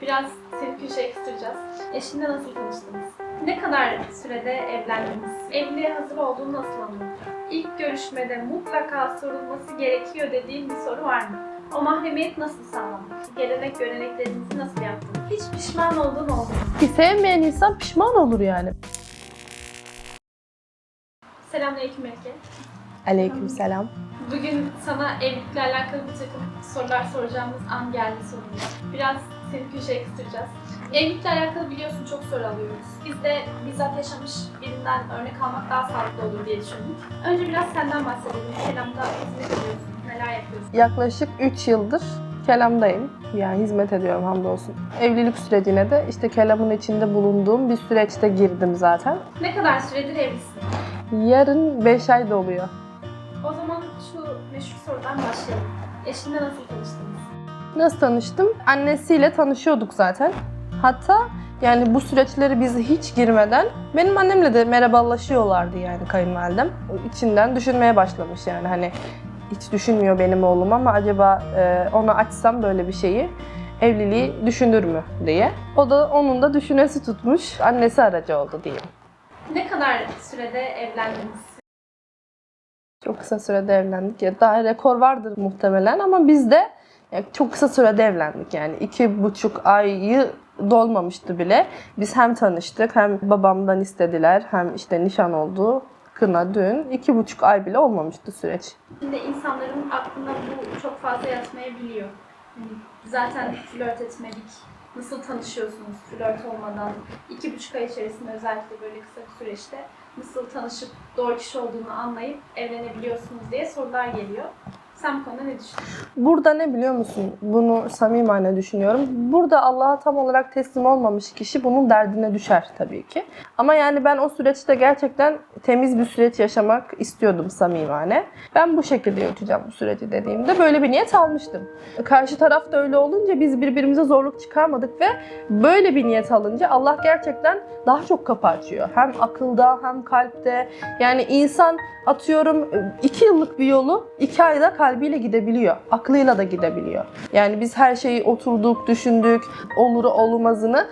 Biraz köşeye kıstıracağız. Eşinle nasıl tanıştınız? Ne kadar sürede evlendiniz? Evliliğe hazır olduğunu nasıl anladın? İlk görüşmede mutlaka sorulması gerekiyor dediğin bir soru var mı? O mahremiyet nasıl sağlandı? Gelenek göreneklerinizi nasıl yaptın? Hiç pişman olduğun oldu mu? Ki sevmeyen insan pişman olur yani. Selamünaleyküm Melike. Aleykümselam. Bugün sana evlilikle alakalı bir takım sorular soracağımız an geldi sonunda. Biraz seni köşeye kıstıracağız. Evlilikle alakalı biliyorsun çok soru alıyoruz. Biz de bizzat yaşamış birinden örnek almak daha sağlıklı olur diye düşündük. Önce biraz senden bahsedelim. Selamda hizmet ediyorsun, neler yapıyorsun? Yaklaşık 3 yıldır kelamdayım. Yani hizmet ediyorum hamdolsun. Evlilik sürecine de işte kelamın içinde bulunduğum bir süreçte girdim zaten. Ne kadar süredir evlisin? Yarın 5 ay doluyor. O zaman şu meşhur sorudan başlayalım. Eşinle nasıl tanıştınız? Nasıl tanıştım? Annesiyle tanışıyorduk zaten. Hatta yani bu süreçleri biz hiç girmeden benim annemle de merhabalaşıyorlardı yani kayınvalidem. İçinden düşünmeye başlamış yani hani hiç düşünmüyor benim oğlum ama acaba e, ona açsam böyle bir şeyi evliliği düşünür mü diye. O da onun da düşünesi tutmuş. Annesi aracı oldu diyeyim. Ne kadar sürede evlendiniz? Çok kısa sürede evlendik. Ya daha rekor vardır muhtemelen ama biz de yani çok kısa sürede evlendik. Yani iki buçuk ayı dolmamıştı bile. Biz hem tanıştık hem babamdan istediler hem işte nişan oldu. Kına dün. iki buçuk ay bile olmamıştı süreç. Şimdi insanların aklına bu çok fazla yatmayabiliyor. Hani zaten flört etmedik. Nasıl tanışıyorsunuz flört olmadan? iki buçuk ay içerisinde özellikle böyle kısa bir süreçte nasıl tanışıp doğru kişi olduğunu anlayıp evlenebiliyorsunuz diye sorular geliyor. Sen bu konuda ne düşünüyorsun? Burada ne biliyor musun? Bunu samimane düşünüyorum. Burada Allah'a tam olarak teslim olmamış kişi bunun derdine düşer tabii ki. Ama yani ben o süreçte gerçekten temiz bir süreç yaşamak istiyordum samimane. Ben bu şekilde yürüteceğim bu süreci dediğimde böyle bir niyet almıştım. Karşı taraf da öyle olunca biz birbirimize zorluk çıkarmadık ve böyle bir niyet alınca Allah gerçekten daha çok kapı açıyor. Hem akılda hem kalpte. Yani insan atıyorum iki yıllık bir yolu iki ayda kalbiyle gidebiliyor. Aklıyla da gidebiliyor. Yani biz her şeyi oturduk, düşündük, oluru olmazını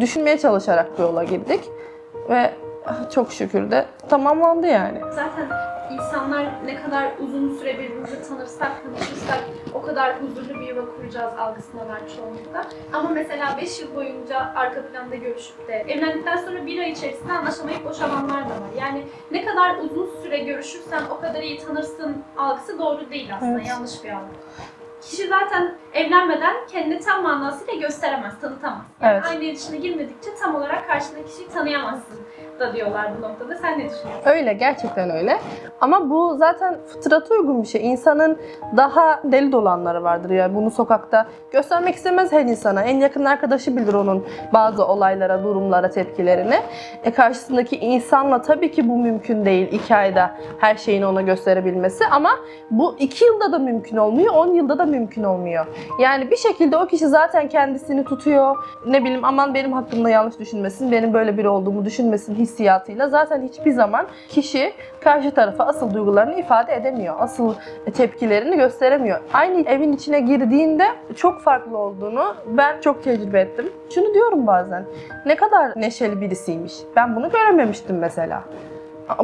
düşünmeye çalışarak bu yola girdik. Ve çok şükür de tamamlandı yani. Zaten insanlar ne kadar uzun süre birbirimizi tanırsak, tanışırsak o kadar huzurlu bir yuva kuracağız algısına var çoğunlukla. Ama mesela 5 yıl boyunca arka planda görüşüp de evlendikten sonra bir ay içerisinde anlaşamayıp boşananlar da var. Yani ne kadar uzun süre görüşürsen o kadar iyi tanırsın algısı doğru değil aslında, Evet. yanlış bir algı. Kişi zaten evlenmeden kendini tam manasıyla gösteremez, tanıtamaz. Yani Evet. aynı iletişime girmedikçe tam olarak karşındaki kişiyi tanıyamazsın da diyorlar bu noktada. Sen ne düşünüyorsun? Öyle, gerçekten öyle. Ama bu zaten fıtrata uygun bir şey. İnsanın daha deli dolanları vardır ya. Bunu sokakta göstermek istemez her insana. En yakın arkadaşı bilir onun bazı olaylara, durumlara, tepkilerini. E karşısındaki insanla tabii ki bu mümkün değil. iki ayda her şeyini ona gösterebilmesi. Ama bu iki yılda da mümkün olmuyor, on yılda da mümkün olmuyor. Yani bir şekilde o kişi zaten kendisini tutuyor. Ne bileyim aman benim hakkımda yanlış düşünmesin, benim böyle biri olduğumu düşünmesin hissiyatıyla zaten hiçbir zaman kişi karşı tarafa asıl duygularını ifade edemiyor. Asıl tepkilerini gösteremiyor. Aynı evin içine girdiğinde çok farklı olduğunu ben çok tecrübe ettim. Şunu diyorum bazen. Ne kadar neşeli birisiymiş. Ben bunu görememiştim mesela.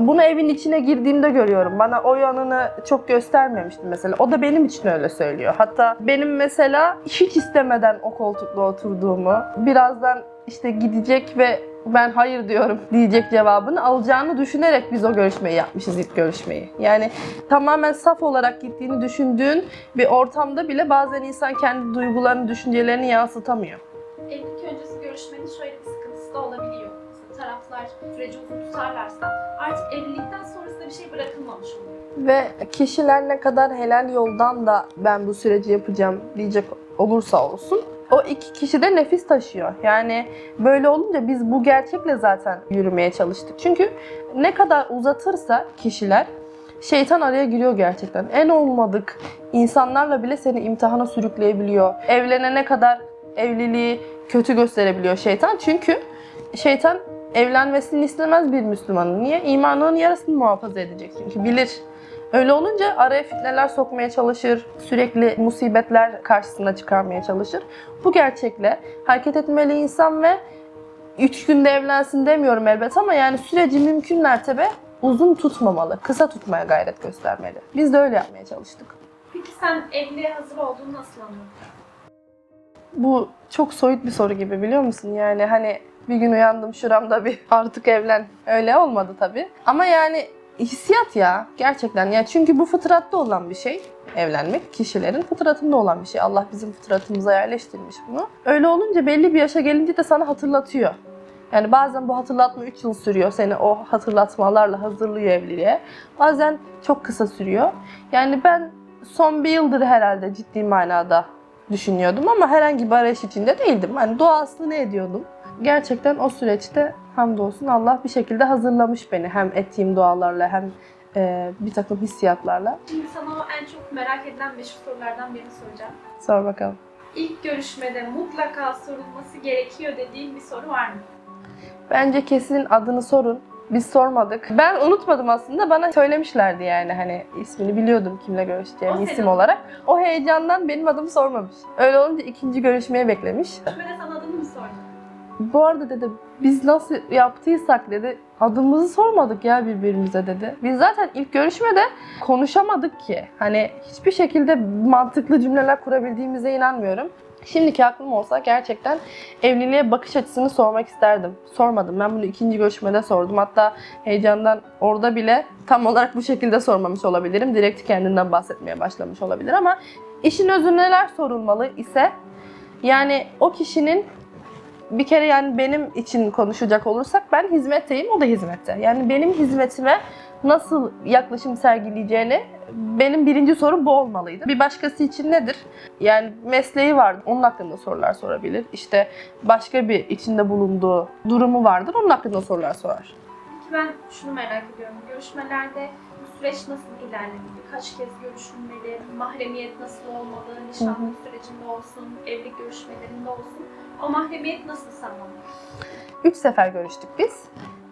Bunu evin içine girdiğimde görüyorum. Bana o yanını çok göstermemişti mesela. O da benim için öyle söylüyor. Hatta benim mesela hiç istemeden o koltukta oturduğumu, birazdan işte gidecek ve ben hayır diyorum diyecek cevabını alacağını düşünerek biz o görüşmeyi yapmışız ilk görüşmeyi. Yani tamamen saf olarak gittiğini düşündüğün bir ortamda bile bazen insan kendi duygularını, düşüncelerini yansıtamıyor. Evlilik öncesi görüşmenin şöyle bir sıkıntısı da olabiliyor. Taraflar süreci uzun tutarlarsa artık evlilikten sonrasında bir şey bırakılmamış oluyor. Ve kişiler ne kadar helal yoldan da ben bu süreci yapacağım diyecek olursa olsun o iki kişi de nefis taşıyor. Yani böyle olunca biz bu gerçekle zaten yürümeye çalıştık. Çünkü ne kadar uzatırsa kişiler şeytan araya giriyor gerçekten. En olmadık insanlarla bile seni imtihana sürükleyebiliyor. Evlenene kadar evliliği kötü gösterebiliyor şeytan. Çünkü şeytan evlenmesini istemez bir Müslümanın. Niye? İmanının yarısını muhafaza edecek çünkü bilir. Öyle olunca araya fitneler sokmaya çalışır, sürekli musibetler karşısına çıkarmaya çalışır. Bu gerçekle hareket etmeli insan ve üç günde evlensin demiyorum elbet ama yani süreci mümkün mertebe uzun tutmamalı, kısa tutmaya gayret göstermeli. Biz de öyle yapmaya çalıştık. Peki sen evliliğe hazır olduğunu nasıl anladın? Bu çok soyut bir soru gibi biliyor musun? Yani hani bir gün uyandım şuramda bir artık evlen. Öyle olmadı tabii. Ama yani hissiyat ya gerçekten. Ya çünkü bu fıtratta olan bir şey. Evlenmek kişilerin fıtratında olan bir şey. Allah bizim fıtratımıza yerleştirmiş bunu. Öyle olunca belli bir yaşa gelince de sana hatırlatıyor. Yani bazen bu hatırlatma 3 yıl sürüyor. Seni o hatırlatmalarla hazırlıyor evliliğe. Bazen çok kısa sürüyor. Yani ben son bir yıldır herhalde ciddi manada düşünüyordum ama herhangi bir arayış içinde değildim. Hani doğasını ne ediyordum. Gerçekten o süreçte hamdolsun Allah bir şekilde hazırlamış beni. Hem ettiğim dualarla hem e, bir takım hissiyatlarla. Şimdi sana o en çok merak edilen meşhur sorulardan birini soracağım. Sor bakalım. İlk görüşmede mutlaka sorulması gerekiyor dediğin bir soru var mı? Bence kesin adını sorun. Biz sormadık. Ben unutmadım aslında. Bana söylemişlerdi yani hani ismini biliyordum kimle görüşeceğimi O isim senin. olarak. O heyecandan benim adımı sormamış. Öyle olunca ikinci görüşmeye beklemiş. Görüşmede sana? Bu arada dedi biz nasıl yaptıysak dedi adımızı sormadık ya birbirimize dedi. Biz zaten ilk görüşmede konuşamadık ki. Hani hiçbir şekilde mantıklı cümleler kurabildiğimize inanmıyorum. Şimdiki aklım olsa gerçekten evliliğe bakış açısını sormak isterdim. Sormadım. Ben bunu ikinci görüşmede sordum. Hatta heyecandan orada bile tam olarak bu şekilde sormamış olabilirim. Direkt kendinden bahsetmeye başlamış olabilir ama işin özü neler sorulmalı ise yani o kişinin bir kere yani benim için konuşacak olursak ben hizmetteyim, o da hizmette. Yani benim hizmetime nasıl yaklaşım sergileyeceğini benim birinci sorum bu olmalıydı. Bir başkası için nedir? Yani mesleği vardır, onun hakkında sorular sorabilir. İşte başka bir içinde bulunduğu durumu vardır, onun hakkında sorular sorar. Peki ben şunu merak ediyorum. Görüşmelerde süreç nasıl ilerlemeli? Kaç kez görüşülmeli? Mahremiyet nasıl olmalı? Nişanlık sürecinde olsun, evlilik görüşmelerinde olsun. O mahremiyet nasıl sağlanmalı? Üç sefer görüştük biz.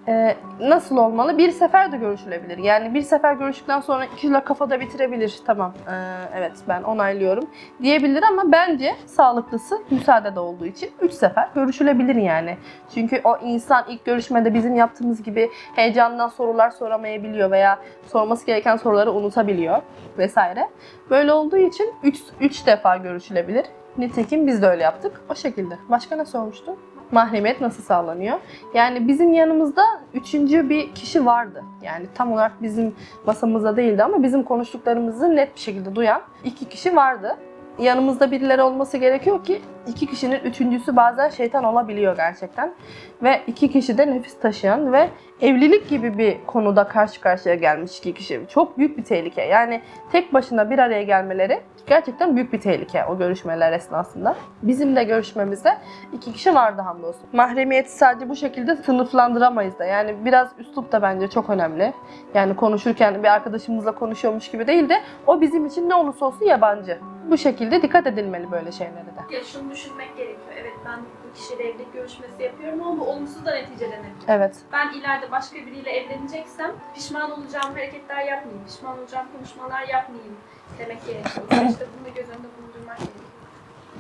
Ee, nasıl olmalı? Bir sefer de görüşülebilir. Yani bir sefer görüştükten sonra kişiler kafada bitirebilir. Tamam, ee, evet ben onaylıyorum diyebilir ama bence sağlıklısı müsaadede olduğu için üç sefer görüşülebilir yani. Çünkü o insan ilk görüşmede bizim yaptığımız gibi heyecandan sorular soramayabiliyor veya sorması gereken soruları unutabiliyor vesaire. Böyle olduğu için üç, üç defa görüşülebilir. Nitekim biz de öyle yaptık. O şekilde. Başka ne sormuştu? Mahremiyet nasıl sağlanıyor? Yani bizim yanımızda üçüncü bir kişi vardı. Yani tam olarak bizim masamızda değildi ama bizim konuştuklarımızı net bir şekilde duyan iki kişi vardı. Yanımızda birileri olması gerekiyor ki iki kişinin üçüncüsü bazen şeytan olabiliyor gerçekten. Ve iki kişi de nefis taşıyan ve evlilik gibi bir konuda karşı karşıya gelmiş iki kişi. Çok büyük bir tehlike. Yani tek başına bir araya gelmeleri gerçekten büyük bir tehlike o görüşmeler esnasında. Bizim de görüşmemizde iki kişi vardı hamdolsun. Mahremiyeti sadece bu şekilde sınıflandıramayız da. Yani biraz üslup da bence çok önemli. Yani konuşurken bir arkadaşımızla konuşuyormuş gibi değil de o bizim için ne olursa olsun yabancı. Bu şekilde dikkat edilmeli böyle şeylere de. Ya şunu düşünmek gerekiyor. Evet ben bu kişiyle evlilik görüşmesi yapıyorum ama bu olumsuz da neticelenebilir. Evet. Ben ileride başka biriyle evleneceksem pişman olacağım hareketler yapmayayım, pişman olacağım konuşmalar yapmayayım demek gerekiyor. İşte bunu da göz önünde bulundurmak gerekiyor.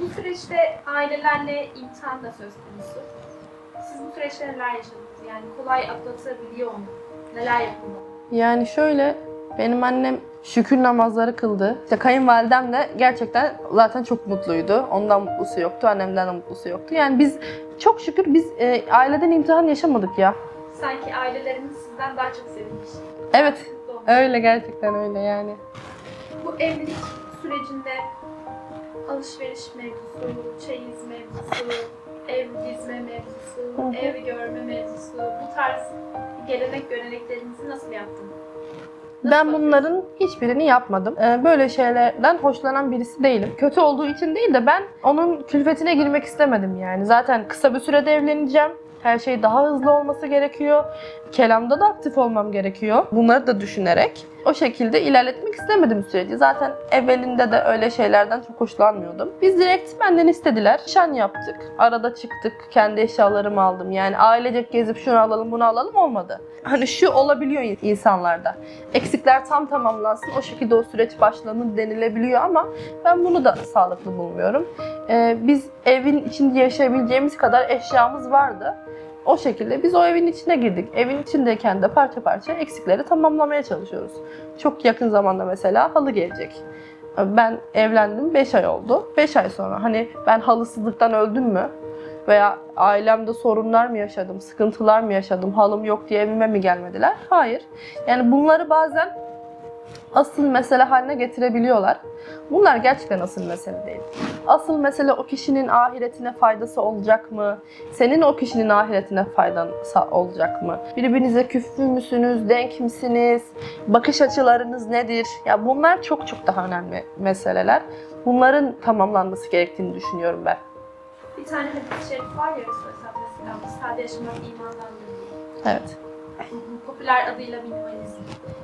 Bu süreçte ailelerle imtihan da söz konusu. Siz bu süreçte neler yaşadınız? Yani kolay atlatabiliyor mu? Neler yapılmalı? Yani şöyle benim annem şükür namazları kıldı. İşte kayınvalidem de gerçekten zaten çok mutluydu. Ondan mutlusu yoktu, annemden de mutlusu yoktu. Yani biz çok şükür biz e, aileden imtihan yaşamadık ya. Sanki aileleriniz sizden daha çok sevinmiş. Evet, öyle gerçekten öyle yani. Bu evlilik sürecinde alışveriş mevzusu, çeyiz mevzusu, ev dizme mevzusu, ev görme mevzusu, bu tarz gelenek göreneklerinizi nasıl yaptın? Ben bunların hiçbirini yapmadım. Ee, Böyle şeylerden hoşlanan birisi değilim. Kötü olduğu için değil de ben onun külfetine girmek istemedim yani. Zaten kısa bir sürede evleneceğim. Her şey daha hızlı olması gerekiyor. kelamda da aktif olmam gerekiyor. Bunları da düşünerek o şekilde ilerletmek istemedim süreci. Zaten evvelinde de öyle şeylerden çok hoşlanmıyordum. Biz direkt benden istediler. Nişan yaptık. Arada çıktık. Kendi eşyalarımı aldım. Yani ailecek gezip şunu alalım bunu alalım olmadı. Hani şu olabiliyor insanlarda. Eksikler tam tamamlansın. O şekilde o süreç başlanır denilebiliyor ama ben bunu da sağlıklı bulmuyorum. Ee, biz evin içinde yaşayabileceğimiz kadar eşyamız vardı. O şekilde biz o evin içine girdik. Evin içindeyken de parça parça eksikleri tamamlamaya çalışıyoruz. Çok yakın zamanda mesela halı gelecek. Ben evlendim 5 ay oldu. 5 ay sonra hani ben halısızlıktan öldüm mü? Veya ailemde sorunlar mı yaşadım, sıkıntılar mı yaşadım, halım yok diye evime mi gelmediler? Hayır. Yani bunları bazen asıl mesele haline getirebiliyorlar. Bunlar gerçekten asıl mesele değil. Asıl mesele o kişinin ahiretine faydası olacak mı? Senin o kişinin ahiretine faydan olacak mı? Birbirinize küflü müsünüz? Denk misiniz? Bakış açılarınız nedir? Ya bunlar çok çok daha önemli meseleler. Bunların tamamlanması gerektiğini düşünüyorum ben. Bir tane hadis-i şerif var ya Resulullah Aleyhisselam, sade yaşamak imandandır diye. Evet. Popüler adıyla minimalizm.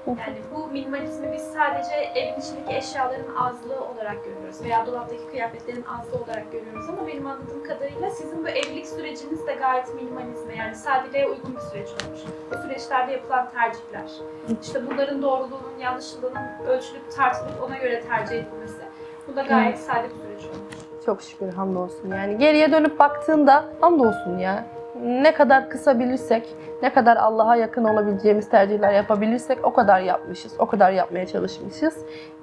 Yani bu minimalizmi biz sadece evin içindeki eşyaların azlığı olarak görüyoruz veya dolaptaki kıyafetlerin azlığı olarak görüyoruz ama benim anladığım kadarıyla sizin bu evlilik süreciniz de gayet minimalizme yani sadeliğe uygun bir süreç olmuş. Bu süreçlerde yapılan tercihler, işte bunların doğruluğunun, yanlışlığının ölçülüp tartılıp ona göre tercih edilmesi. Bu da gayet sade bir süreç olmuş. Çok şükür hamdolsun. Yani geriye dönüp baktığında hamdolsun ya. Ne kadar kısabilirsek, ne kadar Allah'a yakın olabileceğimiz tercihler yapabilirsek o kadar yapmışız, o kadar yapmaya çalışmışız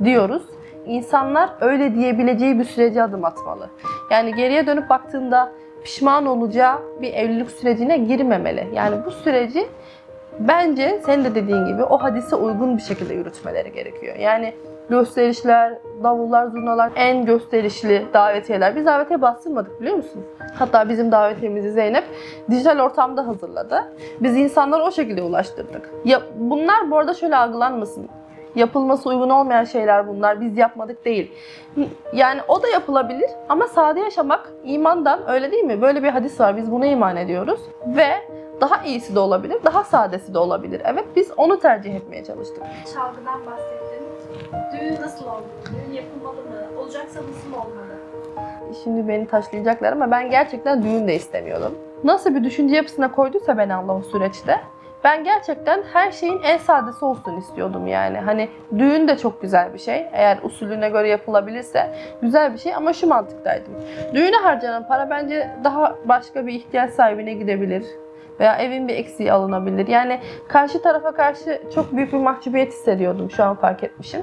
diyoruz. İnsanlar öyle diyebileceği bir sürece adım atmalı. Yani geriye dönüp baktığında pişman olacağı bir evlilik sürecine girmemeli. Yani bu süreci bence senin de dediğin gibi o hadise uygun bir şekilde yürütmeleri gerekiyor. Yani gösterişler, davullar, zurnalar, en gösterişli davetiyeler. Biz davetiye bastırmadık biliyor musun? Hatta bizim davetiyemizi Zeynep dijital ortamda hazırladı. Biz insanlara o şekilde ulaştırdık. Ya bunlar bu arada şöyle algılanmasın. Yapılması uygun olmayan şeyler bunlar. Biz yapmadık değil. Yani o da yapılabilir ama sade yaşamak imandan öyle değil mi? Böyle bir hadis var. Biz buna iman ediyoruz. Ve daha iyisi de olabilir, daha sadesi de olabilir. Evet biz onu tercih etmeye çalıştık. Çalgıdan bahsettin. Düğün nasıl olmalı? Düğün yapılmalı mı? Olacaksa nasıl olmalı? Şimdi beni taşlayacaklar ama ben gerçekten düğün de istemiyordum. Nasıl bir düşünce yapısına koyduysa beni Allah o süreçte ben gerçekten her şeyin en sadesi olsun istiyordum yani. Hani düğün de çok güzel bir şey. Eğer usulüne göre yapılabilirse güzel bir şey ama şu mantıktaydım. Düğüne harcanan para bence daha başka bir ihtiyaç sahibine gidebilir. Veya evin bir eksiği alınabilir. Yani karşı tarafa karşı çok büyük bir mahcubiyet hissediyordum şu an fark etmişim.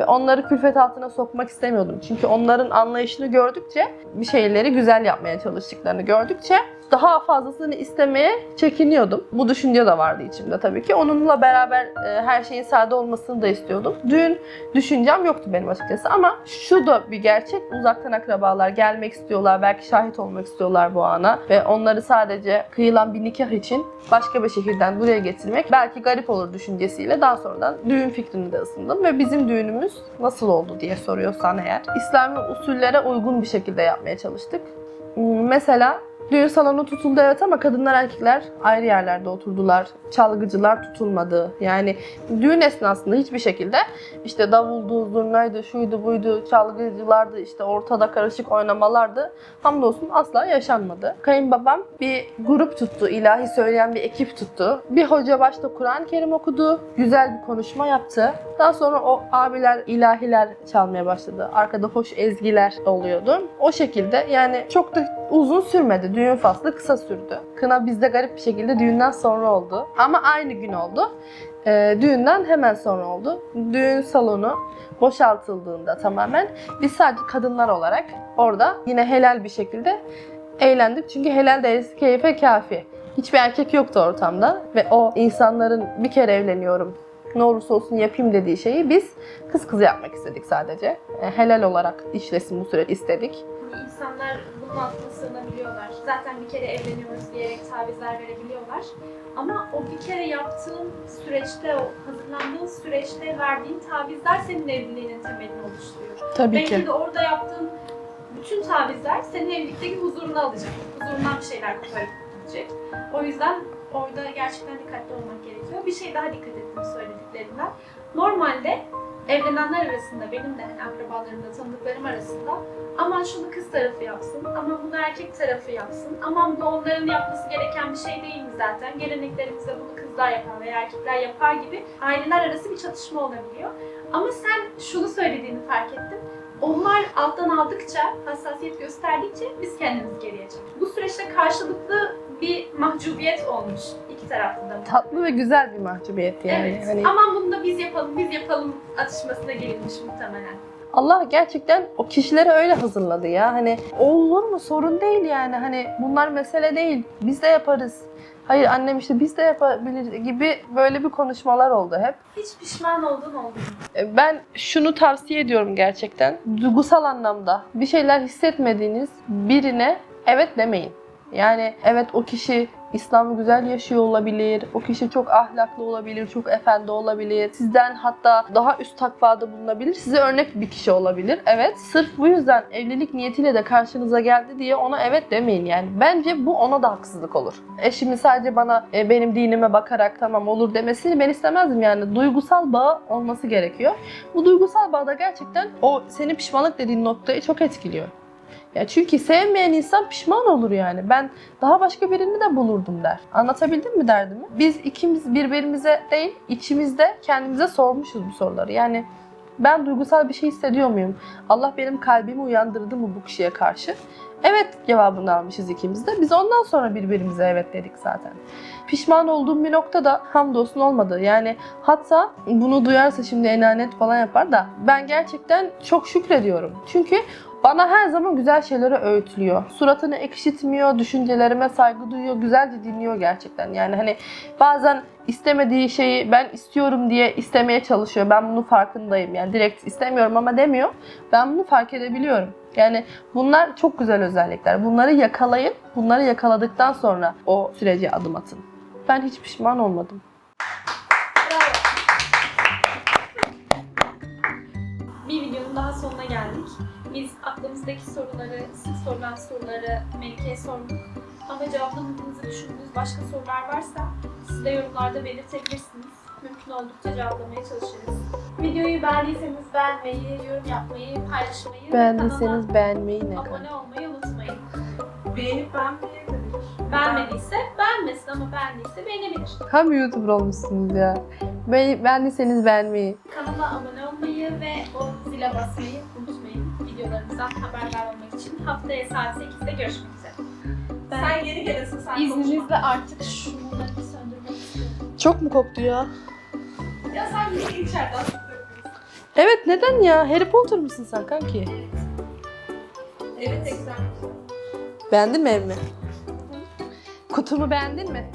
Ve onları külfet altına sokmak istemiyordum. Çünkü onların anlayışını gördükçe, bir şeyleri güzel yapmaya çalıştıklarını gördükçe daha fazlasını istemeye çekiniyordum. Bu düşünce de vardı içimde tabii ki. Onunla beraber e, her şeyin sade olmasını da istiyordum. Düğün düşüncem yoktu benim açıkçası ama şu da bir gerçek. Uzaktan akrabalar gelmek istiyorlar, belki şahit olmak istiyorlar bu ana ve onları sadece kıyılan bir nikah için başka bir şehirden buraya getirmek belki garip olur düşüncesiyle daha sonradan düğün fikrini de ısındım ve bizim düğünümüz nasıl oldu diye soruyorsan eğer İslami usullere uygun bir şekilde yapmaya çalıştık. Mesela Düğün salonu tutuldu evet ama kadınlar erkekler ayrı yerlerde oturdular. Çalgıcılar tutulmadı. Yani düğün esnasında hiçbir şekilde işte davuldu, zurnaydı, şuydu buydu, çalgıcılardı, işte ortada karışık oynamalardı. Hamdolsun asla yaşanmadı. Kayınbabam bir grup tuttu, ilahi söyleyen bir ekip tuttu. Bir hoca başta Kur'an-ı Kerim okudu, güzel bir konuşma yaptı. Daha sonra o abiler ilahiler çalmaya başladı. Arkada hoş ezgiler oluyordu. O şekilde yani çok da uzun sürmedi. Düğün faslı kısa sürdü. Kına bizde garip bir şekilde düğünden sonra oldu. Ama aynı gün oldu. Ee, düğünden hemen sonra oldu. Düğün salonu boşaltıldığında tamamen biz sadece kadınlar olarak orada yine helal bir şekilde eğlendik. Çünkü helal değerisi keyfe kafi. Hiçbir erkek yoktu ortamda ve o insanların bir kere evleniyorum ne olursa olsun yapayım dediği şeyi biz kız kız yapmak istedik sadece. E, helal olarak işlesin bu süreç istedik. İnsanlar bunun altına sığınabiliyorlar. Zaten bir kere evleniyoruz diyerek tavizler verebiliyorlar. Ama o bir kere yaptığın süreçte, o hazırlandığın süreçte verdiğin tavizler senin evliliğinin temelini oluşturuyor. Tabii Belki de orada yaptığın bütün tavizler senin evlilikteki huzurunu alacak. Huzurundan bir şeyler koparıp gidecek. O yüzden orada gerçekten dikkatli olmak gerekiyor. Bir şey daha dikkat ettim söylediklerimden. Normalde evlenenler arasında, benim de hani akrabalarımda, tanıdıklarım arasında aman şunu kız tarafı yapsın, aman bunu erkek tarafı yapsın, aman bu onların yapması gereken bir şey değil mi zaten, geleneklerimizde bunu kızlar yapar veya erkekler yapar gibi aileler arası bir çatışma olabiliyor. Ama sen şunu söylediğini fark ettim. Onlar alttan aldıkça, hassasiyet gösterdikçe biz kendimiz geriye çekiyoruz. Bu süreçte karşılıklı bir mahcubiyet olmuş iki tarafta da. Tatlı ve güzel bir mahcubiyet yani. evet. Hani Aman bunu da biz yapalım, biz yapalım atışmasına gelinmiş muhtemelen. Allah gerçekten o kişileri öyle hazırladı ya. Hani olur mu sorun değil yani. Hani bunlar mesele değil. Biz de yaparız. Hayır annem işte biz de yapabiliriz gibi böyle bir konuşmalar oldu hep. Hiç pişman olduğun oldu mu? E, Ben şunu tavsiye ediyorum gerçekten. Duygusal anlamda bir şeyler hissetmediğiniz birine evet demeyin. Yani evet o kişi İslam'ı güzel yaşıyor olabilir. O kişi çok ahlaklı olabilir, çok efendi olabilir. Sizden hatta daha üst takvada bulunabilir. Size örnek bir kişi olabilir. Evet, sırf bu yüzden evlilik niyetiyle de karşınıza geldi diye ona evet demeyin yani. Bence bu ona da haksızlık olur. Eşimin sadece bana e, benim dinime bakarak tamam olur demesini ben istemezdim yani. Duygusal bağ olması gerekiyor. Bu duygusal bağda gerçekten o senin pişmanlık dediğin noktayı çok etkiliyor. Ya çünkü sevmeyen insan pişman olur yani. Ben daha başka birini de bulurdum der. Anlatabildim mi derdimi? Biz ikimiz birbirimize değil, içimizde kendimize sormuşuz bu soruları. Yani ben duygusal bir şey hissediyor muyum? Allah benim kalbimi uyandırdı mı bu kişiye karşı? Evet cevabını almışız ikimiz de. Biz ondan sonra birbirimize evet dedik zaten. Pişman olduğum bir nokta da hamdolsun olmadı. Yani hatta bunu duyarsa şimdi enanet falan yapar da ben gerçekten çok şükrediyorum. Çünkü bana her zaman güzel şeyleri öğütlüyor. Suratını ekşitmiyor, düşüncelerime saygı duyuyor, güzelce dinliyor gerçekten. Yani hani bazen istemediği şeyi ben istiyorum diye istemeye çalışıyor. Ben bunun farkındayım. Yani direkt istemiyorum ama demiyor. Ben bunu fark edebiliyorum. Yani bunlar çok güzel özellikler. Bunları yakalayın. Bunları yakaladıktan sonra o sürece adım atın. Ben hiç pişman olmadım. Aklımızdaki soruları, sık sorulan soruları Melike'ye sorduk. Ama cevaplamadığınızı düşündüğünüz başka sorular varsa siz de yorumlarda belirtebilirsiniz. Mümkün oldukça cevaplamaya çalışırız. Videoyu beğendiyseniz beğenmeyi, yorum yapmayı, paylaşmayı, Beğendiyseniz beğenmeyi ne kanala abone olmayı unutmayın. Beğenip beğenmeyebilir. Beğenmediyse beğenmesin ama beğendiyse beğenebilir. Tam YouTuber olmuşsunuz ya. Be beğendiyseniz beğenmeyi. Kanala abone olmayı ve o zile basmayı unutmayın. Videolarımızdan haberdar olmak için haftaya saat 8'de görüşmek üzere. Sen yeni gelesin sen. İzninizle artık şunları bir söndürmek istiyorum. Çok mu koktu ya? Ya sen bir içeriden Evet neden ya? Harry Potter mısın sen kanki? Evet eksen. Beğendin mi evimi? Kutumu beğendin mi?